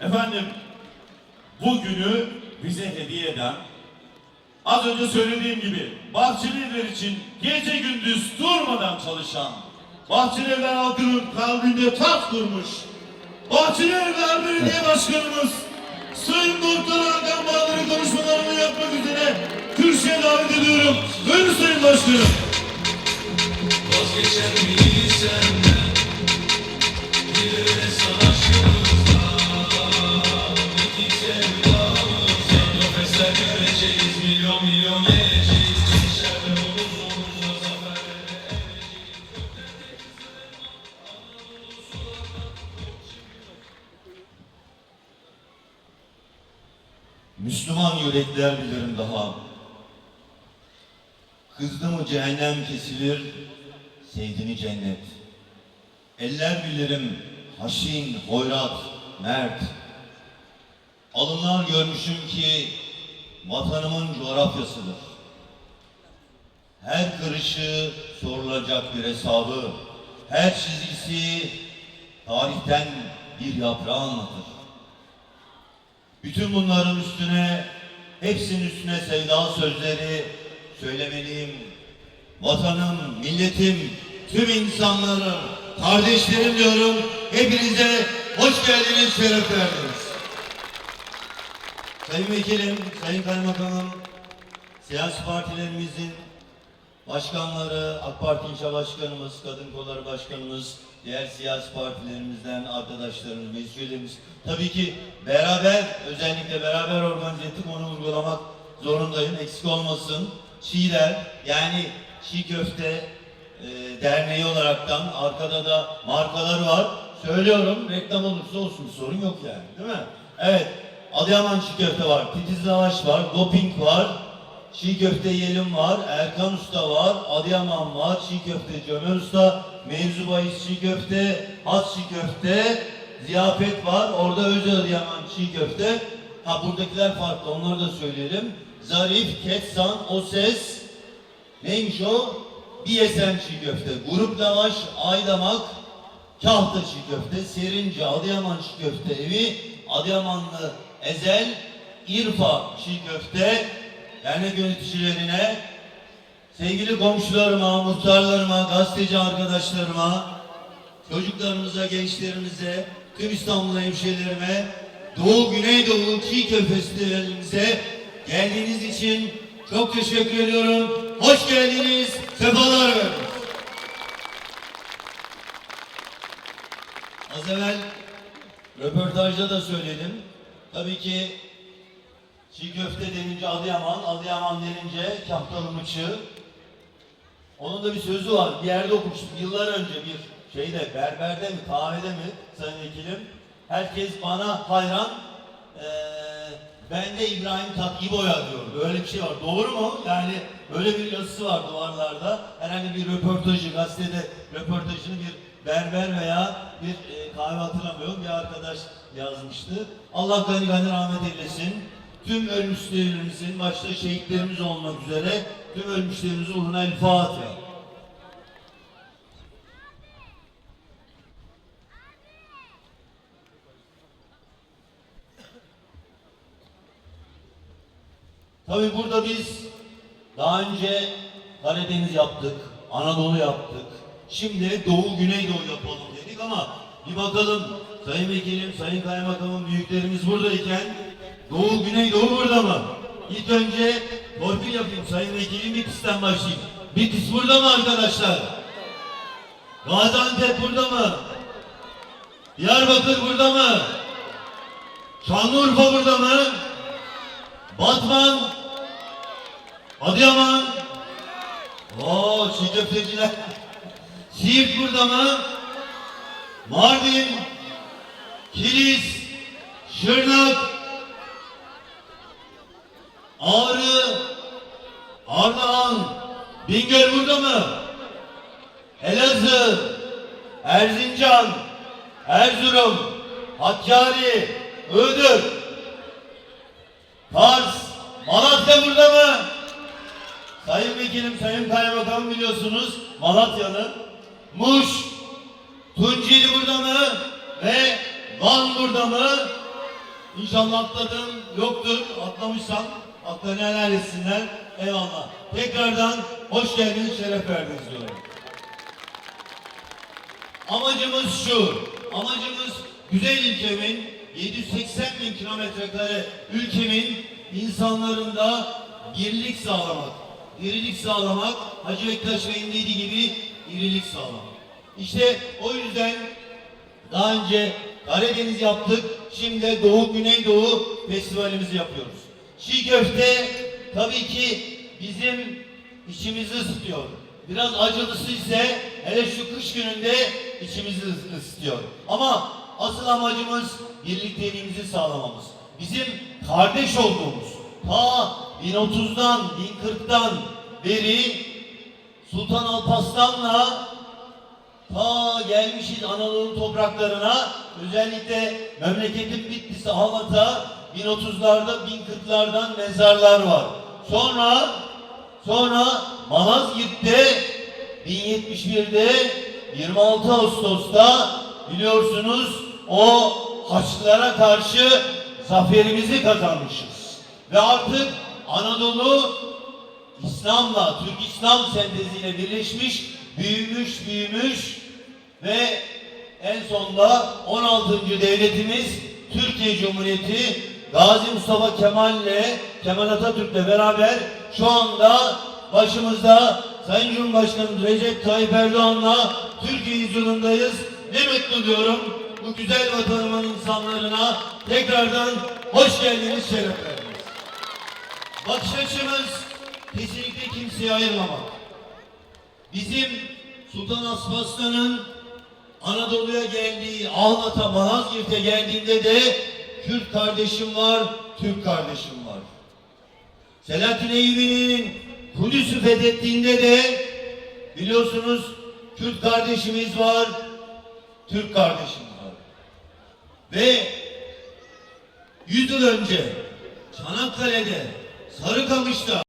Efendim, bugünü bize hediye eden, az önce söylediğim gibi Bahçelievler için gece gündüz durmadan çalışan, Bahçelievler halkının kalbinde taht kurmuş, Bahçelievler Belediye Başkanımız Sayın Doktor Hakan Bahadır'ın konuşmalarını yapmak üzere kürsüye davet ediyorum. Buyurun Sayın Başkanım. Vazgeçer miyiz senden Müslüman yürekler bilirim daha. Kızdı mı cehennem kesilir, sevdi mi cennet. Eller bilirim haşin, hoyrat, mert. Alınlar görmüşüm ki vatanımın coğrafyasıdır. Her kırışı sorulacak bir hesabı, her çizgisi tarihten bir yaprağı anlatır. Bütün bunların üstüne, hepsinin üstüne sevda sözleri söylemeliyim. Vatanım, milletim, tüm insanlarım, kardeşlerim diyorum. Hepinize hoş geldiniz, şeref verdiniz. Sayın Vekilim, Sayın Kaymakamım, siyasi partilerimizin başkanları, AK Parti İlçe Başkanımız, Kadın Kolları Başkanımız, diğer siyasi partilerimizden arkadaşlarımız, meclis tabii ki beraber, özellikle beraber organize ettik, onu uygulamak zorundayım, eksik olmasın. Çiğler, yani Çiğ Köfte e, Derneği olaraktan arkada da markalar var. Söylüyorum, reklam olursa olsun, sorun yok yani, değil mi? Evet, Adıyaman Çiğ Köfte var, Titiz Lavaş var, Doping var, Çiğ köfte yelim var, Erkan Usta var, Adıyaman var, çiğ köfteci Ömer Usta, mevzu bahis çiğ köfte, has çiğ köfte, ziyafet var, orada özel Adıyaman çiğ köfte. Ha buradakiler farklı, onları da söyleyelim. Zarif, Ketsan, O Ses, neymiş o? Biyesen çiğ köfte, Grup Lavaş, Aydamak, Kahta çiğ köfte, Serince, Adıyaman çiğ köfte evi, Adıyamanlı Ezel, İrfa çiğ köfte, dernek yöneticilerine, sevgili komşularıma, muhtarlarıma, gazeteci arkadaşlarıma, çocuklarımıza, gençlerimize, tüm İstanbul hemşehrilerime, Doğu Güneydoğu Çiğ Köfte Festivalimize geldiğiniz için çok teşekkür ediyorum. Hoş geldiniz, sefalar verdiniz. Az evvel röportajda da söyledim. Tabii ki çiğ köfte denince Adıyaman, Adıyaman denince Kahtalı Mıçı. Onun da bir sözü var. Bir yerde okumuştum yıllar önce bir şeyde, berberde mi, kahvede mi sayın vekilim. Herkes bana hayran. Ee, ben de İbrahim Tatlı Boya diyor. Böyle bir şey var. Doğru mu? Yani böyle bir yazısı var duvarlarda. Herhangi bir röportajı, gazetede röportajını bir berber veya bir e, kahve hatırlamıyorum bir arkadaş yazmıştı. Allah gani gani rahmet eylesin. Tüm ölmüşlerimizin, başta şehitlerimiz olmak üzere tüm ölmüşlerimizin uğruna El Fatiha. Tabii burada biz daha önce Karadeniz yaptık, Anadolu yaptık. Şimdi Doğu Güneydoğu yapalım dedik ama bir bakalım Sayın Vekilim, Sayın Kaymakamım büyüklerimiz buradayken Doğu Güneydoğu burada mı? İlk önce torpil yapayım Sayın Vekilim Bitlis'ten başlayayım. Bitlis burada mı arkadaşlar? Gaziantep burada mı? Diyarbakır burada mı? Şanlıurfa burada mı? Batman, Adıyaman, o çiğ köfteciler, Siirt burada mı? Mardin, Kilis, Şırnak, Ağrı, Ardahan, Bingöl burada mı? Elazığ, Erzincan, Erzurum, Hakkari, Iğdır, Kars, Malatya burada mı? Sayın Vekilim, Sayın Kaymakam biliyorsunuz Malatya'nın Muş, Tunceli burada mı? Ve Van burada mı? İnşallah atladım yoktur. Atlamışsam haklarını helal etsinler. Eyvallah. Tekrardan hoş geldiniz, şeref verdiniz diyorum. Amacımız şu. Amacımız güzel ülkemin 780 bin kilometre kare ülkemin insanlarında birlik sağlamak, dirilik sağlamak, Hacı Bektaş Bey'in dediği gibi irilik sağlamak. İşte o yüzden daha önce Karadeniz yaptık, şimdi Doğu Güneydoğu festivalimizi yapıyoruz. Çiğ köfte tabii ki bizim içimizi ısıtıyor. Biraz acılısı ise hele şu kış gününde içimizi ıs- ısıtıyor. Ama asıl amacımız birlikteliğimizi sağlamamız. Bizim kardeş olduğumuz, ta 1030'dan, 1040'dan beri Sultan Alparslan'la ta gelmişiz Anadolu topraklarına özellikle memleketin Bitlis'i Halat'a 1030'larda 1040'lardan mezarlar var. Sonra sonra Malazgirt'te 1071'de 26 Ağustos'ta biliyorsunuz o Haçlılara karşı zaferimizi kazanmışız. Ve artık Anadolu İslam'la, Türk İslam senteziyle birleşmiş, büyümüş, büyümüş ve en sonunda 16. devletimiz Türkiye Cumhuriyeti Gazi Mustafa Kemal'le, Kemal Atatürk'le beraber şu anda başımızda Sayın Cumhurbaşkanımız Recep Tayyip Erdoğan'la Türkiye yüzyılındayız. Ne mutlu diyorum bu güzel vatanımın insanlarına tekrardan hoş geldiniz, şeref verdiniz. Bakış açımız kesinlikle kimseye ayırmamak. Bizim Sultan Aslaslan'ın Anadolu'ya geldiği, Ağlat'a, Malazgirt'e geldiğinde de Kürt kardeşim var, Türk kardeşim var. Selahattin Eyyubi'nin Kudüs'ü fethettiğinde de biliyorsunuz Kürt kardeşimiz var, Türk kardeşimiz var. Ve 100 yıl önce Çanakkale'de, Sarıkamış'ta